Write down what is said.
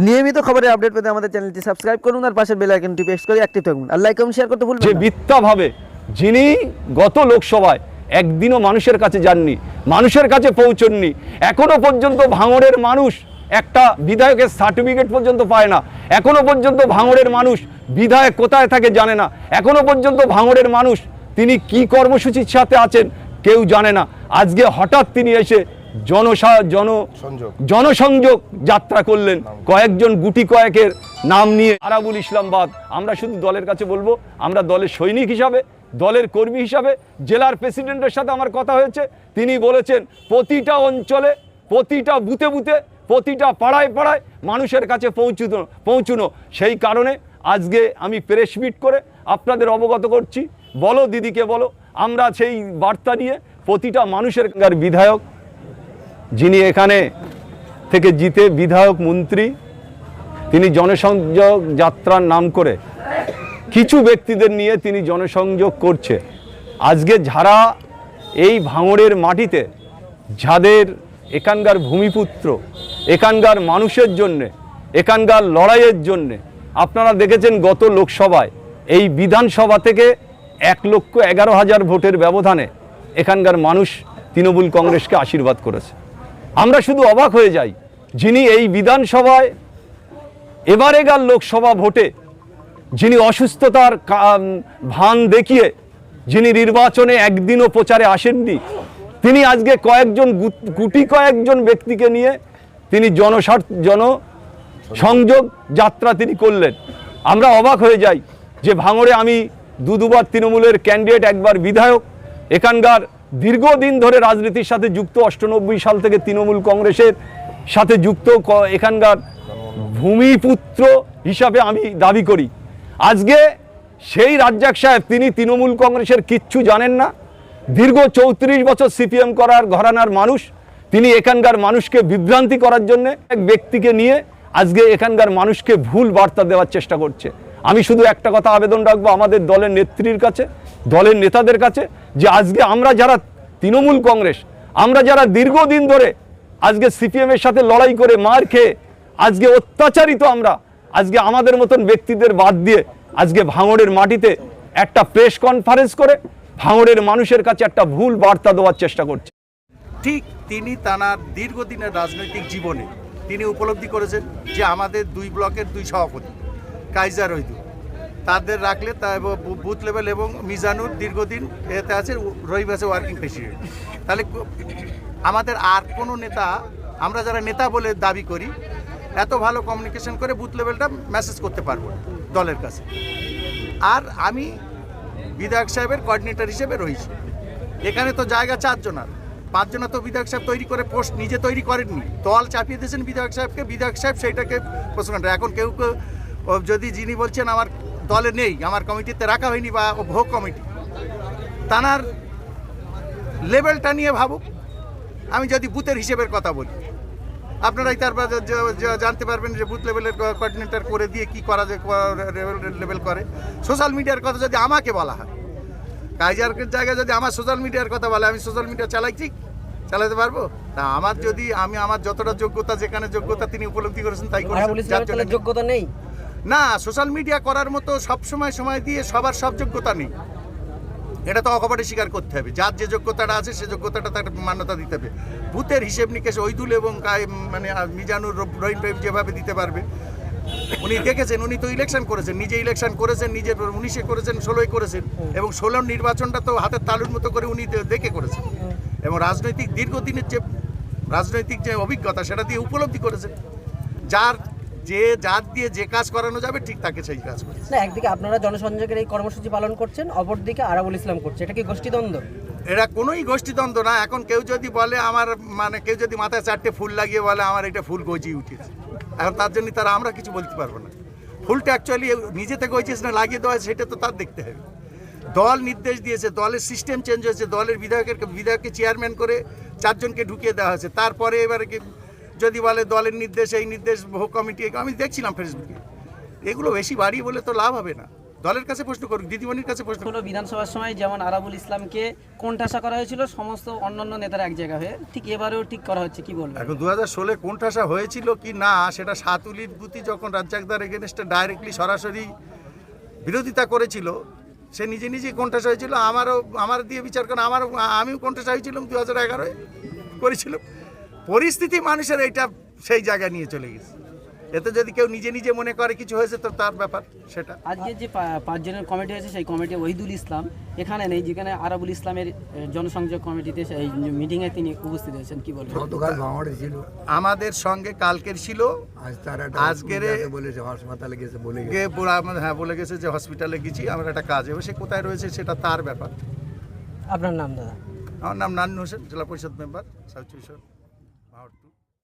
নিয়মিত খবরের আপডেট পেতে আমাদের চ্যানেলটি সাবস্ক্রাইব করুন আর পাশের বেল আইকনটি প্রেস করে অ্যাক্টিভ থাকুন আর লাইক এবং শেয়ার করতে ভুলবেন যে। মিথ্যাভাবে যিনি গত লোকসভায় একদিনও মানুষের কাছে যাননি মানুষের কাছে পৌঁছননি এখনও পর্যন্ত ভাঙড়ের মানুষ একটা বিধায়কের সার্টিফিকেট পর্যন্ত পায় না এখনও পর্যন্ত ভাঙড়ের মানুষ বিধায়ক কোথায় থাকে জানে না এখনও পর্যন্ত ভাঙড়ের মানুষ তিনি কি কর্মসূচির সাথে আছেন কেউ জানে না আজকে হঠাৎ তিনি এসে জনসা জন জনসংযোগ যাত্রা করলেন কয়েকজন গুটি কয়েকের নাম নিয়ে আরাবুল ইসলাম বাদ আমরা শুধু দলের কাছে বলব আমরা দলের সৈনিক হিসাবে দলের কর্মী হিসাবে জেলার প্রেসিডেন্টের সাথে আমার কথা হয়েছে। তিনি বলেছেন প্রতিটা অঞ্চলে প্রতিটা বুথে বুথে প্রতিটা পাড়ায় পাড়ায় মানুষের কাছে পৌঁছুনো পৌঁছুনো। সেই কারণে আজকে আমি প্রেস মিট করে আপনাদের অবগত করছি। বলো দিদিকে বলো আমরা সেই বার্তা নিয়ে প্রতিটা মানুষের বিধায়ক যিনি এখানে থেকে জিতে বিধায়ক মন্ত্রী, তিনি জনসংযোগ যাত্রার নাম করে কিছু ব্যক্তিদের নিয়ে তিনি জনসংযোগ করছে। আজকে যারা এই ভাঙড়ের মাটিতে যাদের এখানকার ভূমিপুত্র, এখানকার মানুষের জন্যে, এখানকার লড়াইয়ের জন্যে, আপনারা দেখেছেন গত লোকসভায় এই বিধানসভা থেকে এক লক্ষ এগারো হাজার ভোটের ব্যবধানে এখানকার মানুষ তৃণমূল কংগ্রেসকে আশীর্বাদ করেছে। আমরা শুধু অবাক হয়ে যাই যিনি এই বিধানসভায় এবারেকার লোকসভা ভোটে, যিনি অসুস্থতার ভান দেখিয়ে যিনি নির্বাচনে একদিনও প্রচারে আসেননি, তিনি আজকে কয়েকজন গুটি কয়েকজন ব্যক্তিকে নিয়ে তিনি জনস্বার্থ জন সংযোগ যাত্রা তিনি করলেন। আমরা অবাক হয়ে যাই যে ভাঙড়ে আমি দু দুবার তৃণমূলের ক্যান্ডিডেট একবার বিধায়ক, এখানকার দীর্ঘদিন ধরে রাজনীতির সাথে যুক্ত অষ্টানব্বই সাল থেকে তৃণমূল কংগ্রেসের সাথে যুক্ত এখানকার ভূমিপুত্র হিসাবে আমি দাবি করি। আজকে সেই রাজ্জাক সাহেব, তিনি তৃণমূল কংগ্রেসের কিচ্ছু জানেন না। দীর্ঘ চৌত্রিশ বছর সিপিএম করার ঘরানার মানুষ, তিনি এখানকার মানুষকে বিভ্রান্তি করার জন্য এক ব্যক্তিকে নিয়ে আজকে এখানকার মানুষকে ভুল বার্তা দেওয়ার চেষ্টা করছে। আমি শুধু একটা কথা আবেদন রাখব আমাদের দলের নেত্রীর কাছে, দলের নেতাদের কাছে, যে আজকে আমরা যারা তৃণমূল কংগ্রেস, আমরা যারা দীর্ঘদিন ধরে আজকে সিপিএমের সাথে লড়াই করে মার খেয়ে আজকে অত্যাচারিত আমরা, আজকে আমাদের মতন ব্যক্তিদের বাদ দিয়ে আজকে ভাঙড়ের মাটিতে একটা প্রেস কনফারেন্স করে ভাঙড়ের মানুষের কাছে একটা ভুল বার্তা দেওয়ার চেষ্টা করছে। ঠিক তিনি তানার দীর্ঘদিনের রাজনৈতিক জীবনে তিনি উপলব্ধি করেছেন যে আমাদের দুই ব্লকের দুই সভাপতি। কাইজার রহিদু তাদের রাখলে তা বুথ লেভেল এবং মিজানুর দীর্ঘদিন এতে আছে, রহিম আছে ওয়ার্কিং প্রেসিডেন্ট তাহলে আমাদের আর কোনো নেতা, আমরা যারা নেতা বলে দাবি করি, এত ভালো কমিউনিকেশন করে বুথ লেভেলটা মেসেজ করতে পারব দলের কাছে। আর আমি বিধায়ক সাহেবের কোঅর্ডিনেটর হিসেবে রয়েছি। এখানে তো জায়গা চারজনার পাঁচজনা তো বিধায়ক সাহেব তৈরি করে, পোস্ট নিজে তৈরি করেননি। দল চাপিয়ে দিয়েছেন বিধায়ক সাহেবকে, বিধায়ক সাহেব সেইটাকে প্রশ্ন। এখন কেউ কেউ যদি যিনি বলছেন আমার দলে নেই আমার কমিটিতে রাখা হয়নি বা ও ভোগ কমিটি তানার লেভেলটা নিয়ে ভাবুক। আমি যদি বুথের হিসেবের কথা বলি আপনারাই তারপর জানতে পারবেন যে বুথ লেভেলের কোঅর্ডিনেটর করে দিয়ে কি করা যায় লেভেল করে। সোশ্যাল মিডিয়ার কথা যদি আমাকে বলা হয় কাইজারের জায়গায় যদি আমার সোশ্যাল মিডিয়ার কথা বলে আমি সোশ্যাল মিডিয়া চালাই ঠিক চালাতে পারব? তা আমার যদি আমি আমার যতটা যোগ্যতা যেখানে যোগ্যতা তিনি উপলব্ধি করেছেন তাই তাহলে যোগ্যতা নেই। না সোশ্যাল মিডিয়া করার মতো সব সময় সময় দিয়ে সবার সব যোগ্যতা নেই। এটা তো অকপটে স্বীকার করতে হবে। যার যে যোগ্যতাটা আছে, সে যোগ্যতাটা তার মান্যতা দিতে হবে। ভূতের হিসেব নিকেশ ঐদুল এবং মানে মিজানুর রহিম রহিম যেভাবে দিতে পারবে। উনি দেখেছেন, উনি তো ইলেকশন করেছেন, নিজে ইলেকশন করেছেন নিজে উনিশে করেছেন, ষোলোই করেছেন এবং ষোলোর নির্বাচনটা তো হাতের তালুর মতো করে উনি দেখে করেছেন। এবং রাজনৈতিক, দীর্ঘদিনের যে, রাজনৈতিক যে অভিজ্ঞতা, সেটা দিয়ে উপলব্ধি করেছেন। যার যে যার দিয়ে যে কাজ করানো যাবে ঠিক তাকে সেই কাজ করে না একদিকে আপনারা জনসংযোগের এই কর্মসূচি পালন করছেন অপরদিকে আরাবুল ইসলাম করছে। এটা কি গোষ্ঠীদ্বন্দ্ব? এরা কোনোই গোষ্ঠীদ্বন্দ্ব না। এখন কেউ যদি বলে আমার মানে কেউ যদি মাথায় চারটে ফুল লাগিয়ে বলে আমার এটা ফুল গজিয়ে উঠেছে এখন তার জন্য তারা আমরা কিছু বলতে পারব না। ফুলটা অ্যাকচুয়ালি নিজে থেকে গজিয়েছে না লাগিয়ে দেওয়া সেটা তো তার দেখতে হবে। দল নির্দেশ দিয়েছে দলের সিস্টেম চেঞ্জ হয়েছে দলের বিধায়কের বিধায়ককে চেয়ারম্যান করে চারজনকে ঢুকিয়ে দেওয়া হয়েছে। তারপরে এবারে কি যদি বলে দলের নির্দেশ এই নির্দেশ ভোগ কমিটি আমি দেখছিলাম ফেসবুকে। এগুলো বেশি বাড়ি বলে তো লাভ হবে না। দলের কাছে প্রশ্ন করুক দিদিমণির কাছে প্রশ্ন করুক বিধানসভার সময় যেমন আরাবুল ইসলামকে কোণঠাসা করা হয়েছিল সমস্ত অন্যান্য নেতারা এক জায়গা হয়ে ঠিক এবারেও ঠিক করা হচ্ছে কি বলবেন? এখন দু হাজার ষোলে কোন ঠাসা হয়েছিল কি না সেটা সাতুলির বুতি যখন রাজ্জাকদার এগেনস্টে ডাইরেক্টলি সরাসরি বিরোধিতা করেছিল সে নিজে নিজেই কোনঠাসা হয়েছিল। আমারও আমার দিয়ে বিচার করে আমারও আমিও কোনঠাসা হয়েছিলাম দু হাজার এগারোয় করেছিলাম। পরিস্থিতি মানুষের এইটা সেই জায়গায় নিয়ে চলে গেছে। এতে যদি কেউ নিজে নিজে মনে করে কিছু হয়েছে তো তার ব্যাপার সেটা। আজকে যে পা- পাঁচজনের কমিটি হয়েছে সেই কমিটি ওহিদুল ইসলাম। এখানে নেই যেখানে আরাবুল ইসলামের জনসংযোগ কমিটিতে সেই মিটিংয়ে তিনি উপস্থিত হয়েছেন। কি বলবেন? গতকাল ভাঙড়ে ছিল। আমাদের সঙ্গে কালকের ছিল। আজ তারা আজকেরে- বলেছে হাসপাতালে গেছে বলে গিয়ে বুড়া আমাদের হ্যাঁ বলে গেছে যে হসপিটালে গেছি আমার একটা কাজ এবার সে কোথায় রয়েছে সেটা তার ব্যাপার। আপনার নাম দাদা? আমার নাম নান্নু হোসেন জেলা পরিষদ মেম্বার সাউথ how to